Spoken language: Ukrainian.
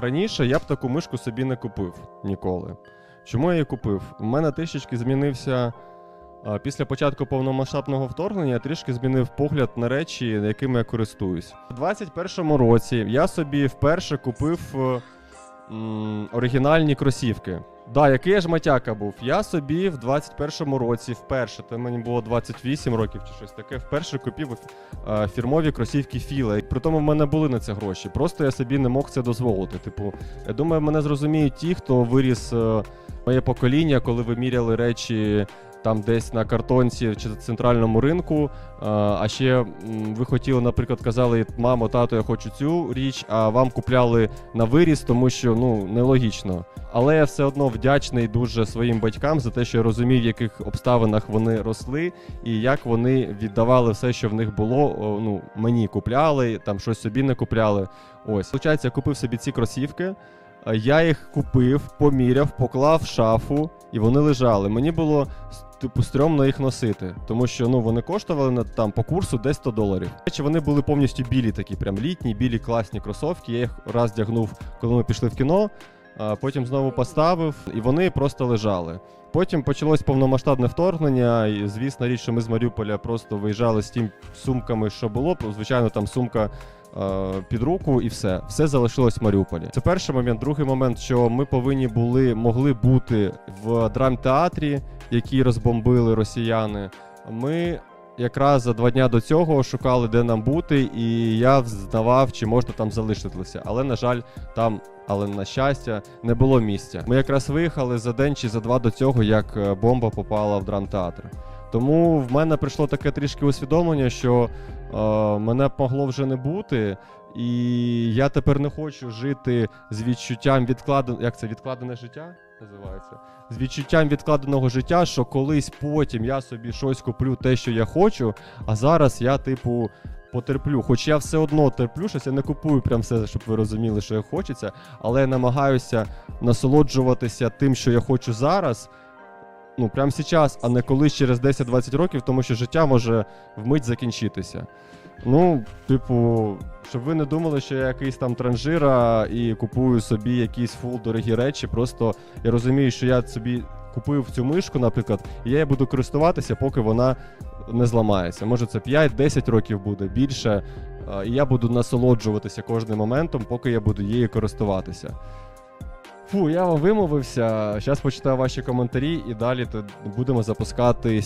Раніше я б таку мишку собі не купив ніколи. Чому я її купив? У мене трішечки змінився. Після початку повномасштабного вторгнення я трішки змінив погляд на речі, якими я користуюсь. У 21-му році я собі вперше купив е, м, оригінальні кросівки. Да, який я ж матяка був. Я собі в 21-му році вперше, то мені було 28 років чи щось таке, вперше купив е, фірмові кросівки Філа. При тому в мене були на це гроші. Просто я собі не мог це дозволити. Типу, я думаю, мене зрозуміють ті, хто виріс е, моє покоління, коли виміряли речі. Там десь на картонці чи центральному ринку. А, а ще ви хотіли, наприклад, казали, мамо, тато, я хочу цю річ, а вам купляли на виріс, тому що ну нелогічно. Але я все одно вдячний дуже своїм батькам за те, що я розумів, в яких обставинах вони росли, і як вони віддавали все, що в них було. Ну мені купляли, там щось собі не купляли. Ось, Получається, я купив собі ці кросівки. А Я їх купив, поміряв, поклав в шафу, і вони лежали. Мені було типу стрьомно їх носити, тому що ну вони коштували на там по курсу десь 100 доларів. Речі, вони були повністю білі, такі прям літні, білі класні кросовки. Я їх раз дягнув, коли ми пішли в кіно. Потім знову поставив, і вони просто лежали. Потім почалось повномасштабне вторгнення, і звісна річ, що ми з Маріуполя просто виїжджали з тим сумками, що було. Звичайно, там сумка е, під руку, і все. Все залишилось в Маріуполі. Це перший момент. Другий момент, що ми повинні були могли бути в драмтеатрі, який розбомбили росіяни. Ми якраз за два дня до цього шукали, де нам бути, і я взнавав, чи можна там залишитися. Але, на жаль, там, але на щастя, не було місця. Ми якраз виїхали за день чи за два до цього, як е, бомба попала в драмтеатр. Тому в мене прийшло таке трішки усвідомлення, що е, мене могло вже не бути, і я тепер не хочу жити з відчуттям відкладеного. Як це відкладене життя називається? З відчуттям відкладеного життя, що колись потім я собі щось куплю те, що я хочу, а зараз я, типу, потерплю. Хоч я все одно терплю щось, я не купую прям все, щоб ви розуміли, що я хочеться, але я намагаюся насолоджуватися тим, що я хочу зараз. Ну, прямо зараз, а не колись через 10-20 років, тому що життя може вмить закінчитися. Ну, типу, щоб ви не думали, що я якийсь там транжира і купую собі якісь фул дорогі речі. Просто я розумію, що я собі купив цю мишку, наприклад, і я її буду користуватися, поки вона не зламається. Може, це 5-10 років буде більше. І я буду насолоджуватися кожним моментом, поки я буду її користуватися. Фу, я вимовився. Зараз почитаю ваші коментарі і далі будемо запускати.